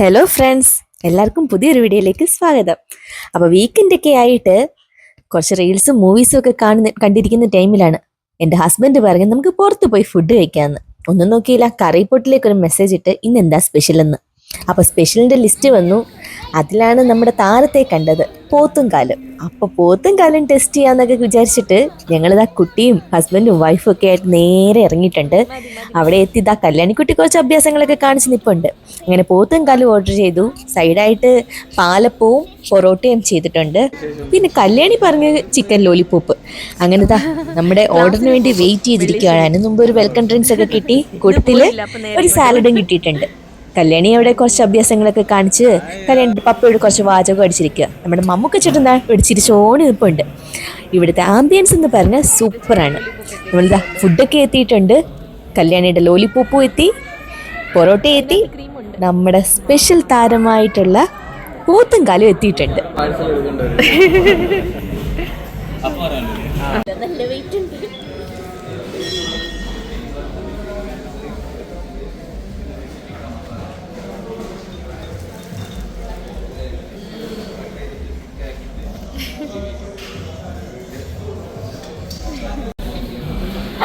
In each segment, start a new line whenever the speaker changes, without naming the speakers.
Hello friends എല്ലാവർക്കും പുതിയൊരു വീഡിയോയിലേക്ക് സ്വാഗതം. അപ്പോൾ വീക്കെൻഡൊക്കെ ആയിട്ട് കുറച്ച് റീൽസും മൂവീസും ഒക്കെ കാണുന്ന കണ്ടിരിക്കുന്ന ടൈമിലാണ് എന്റെ ഹസ്ബൻഡ് പറഞ്ഞു നമുക്ക് പുറത്ത് പോയി ഫുഡ് കഴിക്കാമെന്ന് ഒന്നും നോക്കിയില്ല കറി പൊട്ടിലേക്ക് ഒരു മെസ്സേജ് ഇട്ട് ഇന്ന് എന്താ സ്പെഷ്യൽ എന്ന് അപ്പോൾ സ്പെഷ്യലിന്റെ ലിസ്റ്റ് വന്നു. അതിലാണ് നമ്മുടെ താരത്തെ കണ്ടത് പോത്തും അപ്പൊ അപ്പോൾ പോത്തും കാലം ടെസ്റ്റ് ചെയ്യാന്നൊക്കെ വിചാരിച്ചിട്ട് ഞങ്ങളിതാ കുട്ടിയും ഹസ്ബൻഡും വൈഫും ഒക്കെ ആയിട്ട് നേരെ ഇറങ്ങിയിട്ടുണ്ട്. അവിടെ എത്തി ഇതാ കല്യാണിക്കുട്ടി കുറച്ച് അഭ്യാസങ്ങളൊക്കെ കാണിച്ച് നിൽപ്പുണ്ട് അങ്ങനെ പോത്തും കാലും ഓർഡർ ചെയ്തു. സൈഡായിട്ട് പാലപ്പവും പൊറോട്ടയും ചെയ്തിട്ടുണ്ട്. പിന്നെ കല്യാണി പറഞ്ഞ ചിക്കൻ ലോലിപ്പോപ്പ് അങ്ങനെ ഇതാ നമ്മുടെ ഓർഡറിന് വേണ്ടി വെയിറ്റ് ചെയ്തിരിക്കുകയാണ്. അതിന് മുമ്പ് ഒരു വെൽക്കം ഡ്രിങ്ക്സ് ഒക്കെ കിട്ടി. കൂട്ടത്തിൽ ഒരു സാലഡും കിട്ടിയിട്ടുണ്ട്. കല്യാണി അവിടെ കുറച്ച് അഭ്യാസങ്ങളൊക്കെ കാണിച്ച് കല്യാണി പപ്പയോട് കുറച്ച് വാചകം അടിച്ചിരിക്കുക. നമ്മുടെ മമ്മൂക്ക ചേട്ടൻ ഇവിടെ ചിരിച്ചോണി നിൽപ്പുണ്ട്. ഇവിടുത്തെ ആംബിയൻസ് എന്ന് പറഞ്ഞാൽ സൂപ്പറാണ് നമ്മളിതാ ഫുഡൊക്കെ എത്തിയിട്ടുണ്ട്. കല്യാണിയുടെ ലോലിപ്പോപ്പും എത്തി പൊറോട്ട എത്തി നമ്മുടെ സ്പെഷ്യൽ താരമായിട്ടുള്ള പോത്തും കാലും എത്തിയിട്ടുണ്ട്
പാഴ്സൽ എടുക്കേണ്ടി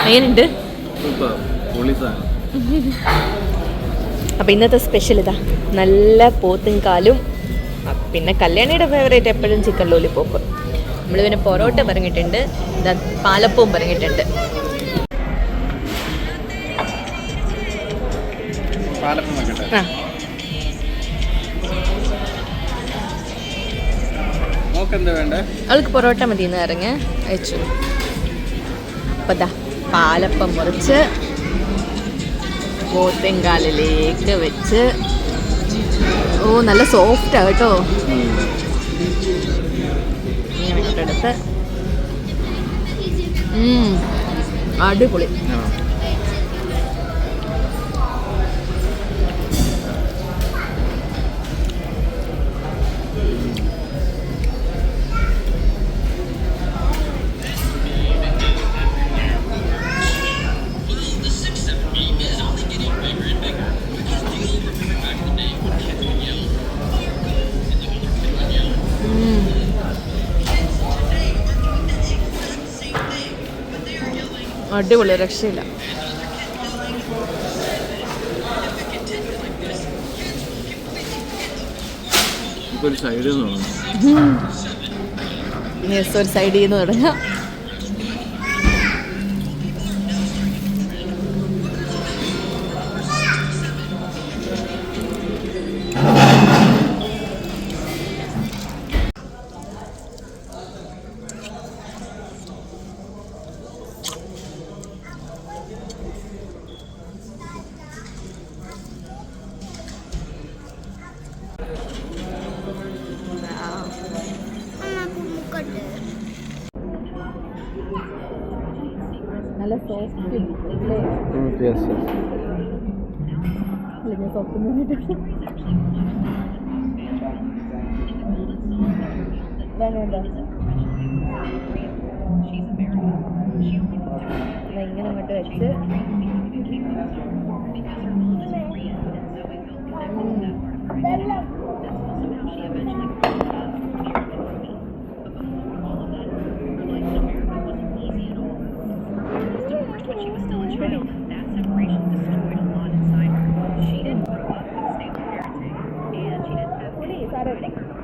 എങ്ങനെയുണ്ട് അപ്പം ഇന്നത്തെ സ്പെഷ്യൽ ഇതാ. നല്ല പോത്തും കാലും പിന്നെ കല്യാണിയുടെ ഫേവറേറ്റ് എപ്പോഴും ചിക്കൻ ലോലിപ്പോപ്പ് നമ്മൾ പിന്നെ പൊറോട്ട പറഞ്ഞിട്ടുണ്ട്. പാലപ്പവും പറഞ്ഞിട്ടുണ്ട്. അവൾക്ക് പൊറോട്ട മതി എന്ന് ഇറങ്ങി അയച്ചു. അപ്പം പാലപ്പം മുറിച്ച് പോത്തേങ്കാലിലേക്ക് വെച്ച്. ഓ നല്ല സോഫ്റ്റാ കേട്ടോ. ഇങ്ങനെ ഇങ്ങോട്ടെടുത്ത് അടിപൊളി. അടിപൊളി രക്ഷയില്ല.
ഒരു സൈഡിൽ നിന്ന്
ഒരു സൈഡിൽ നിന്ന് തുടങ്ങാം. നല്ല സോഫ്റ്റ്
യെസ്
അല്ലെങ്കിൽ സോഫ്റ്റ് വേണ്ട ഇങ്ങനെ അങ്ങോട്ട് വെച്ച്.
When her personality.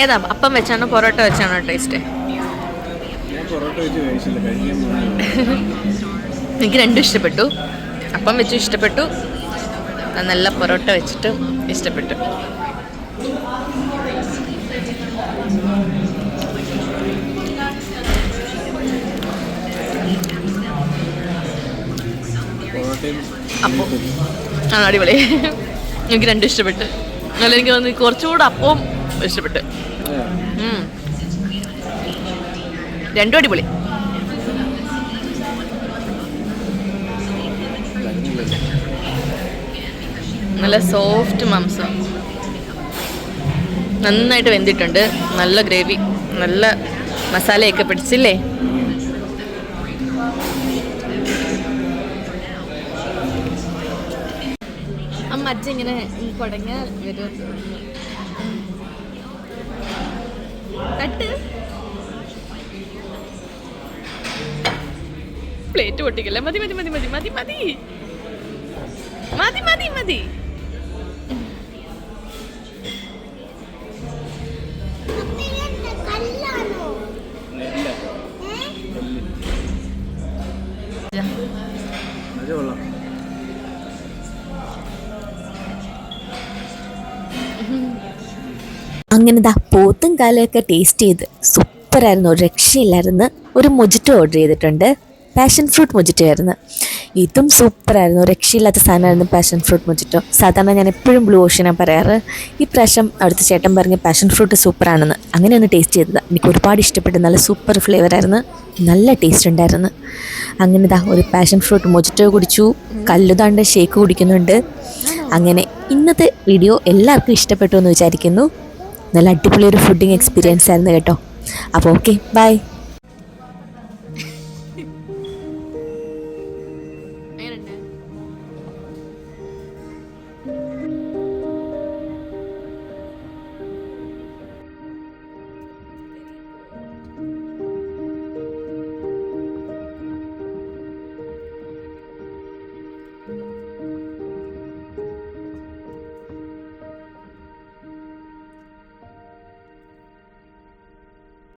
ഏതാ? അപ്പം വെച്ചാണോ? പൊറോട്ട വെച്ചാണോ ടേസ്റ്റ് എനിക്ക് രണ്ടും ഇഷ്ടപ്പെട്ടു. അപ്പം വെച്ചും ഇഷ്ടപ്പെട്ടു. നല്ല പൊറോട്ട വെച്ചിട്ട് ഇഷ്ടപ്പെട്ടു. അപ്പം ആ അടിപൊളി. എനിക്ക് രണ്ടും ഇഷ്ടപ്പെട്ട്. അല്ല എനിക്ക് തോന്നി കുറച്ചുകൂടെ അപ്പവും ഇഷ്ടപ്പെട്ട്. രണ്ടും അടിപൊളി. നല്ല സോഫ്റ്റ് മാംസം. നന്നായിട്ട് വെന്തിട്ടുണ്ട്. നല്ല ഗ്രേവി. നല്ല മസാലയൊക്കെ പിടിച്ചില്ലേ? അമ്മ ഇങ്ങനെ കുടങ്ങ വരും. തട്ട്. പ്ലേറ്റ് പൊട്ടിക്കല്ലേ? മതി മതി മതി മതി മതി. മതി മതി മതി മതി. അങ്ങനെ ദാ പോത്തും കാലയൊക്കെ ടേസ്റ്റ് ചെയ്ത് സൂപ്പറായിരുന്നു. ഒരു രക്ഷയില്ലായിരുന്നു. ഒരു മൊജിറ്റോ ഓർഡർ ചെയ്തിട്ടുണ്ട്. പാഷൻ ഫ്രൂട്ട് മൊജിറ്റോ ആയിരുന്നു. ഇതും സൂപ്പറായിരുന്നു. രക്ഷയില്ലാത്ത സാധനമായിരുന്നു പാഷൻ ഫ്രൂട്ട് മൊജിറ്റോ. സാധാരണ ഞാൻ എപ്പോഴും ബ്ലൂ ഓഷനാണ് പറയാറ്. ഈ പ്രാവശ്യം അവിടുത്തെ ചേട്ടൻ പറഞ്ഞ് പാഷൻ ഫ്രൂട്ട് സൂപ്പറാണെന്ന്. അങ്ങനെ ഒന്ന് ടേസ്റ്റ് ചെയ്തതാണ് എനിക്ക് ഒരുപാട് ഇഷ്ടപ്പെട്ടു. നല്ല സൂപ്പർ ഫ്ലേവറായിരുന്നു നല്ല ടേസ്റ്റ് ഉണ്ടായിരുന്നു. അങ്ങനെ ഇതാ ഒരു പാഷൻ ഫ്രൂട്ട് മൊജിറ്റോ കുടിച്ചു. കല്ലുതാണ്ട് ഷേക്ക് കുടിക്കുന്നുണ്ട്. അങ്ങനെ ഇന്നത്തെ വീഡിയോ എല്ലാവർക്കും ഇഷ്ടപ്പെട്ടു എന്ന് വിചാരിക്കുന്നു. നല്ല അടിപൊളി ഒരു ഫുഡിങ് എക്സ്പീരിയൻസ് ആയിരുന്നു കേട്ടോ. അപ്പോൾ ഓക്കെ ബൈ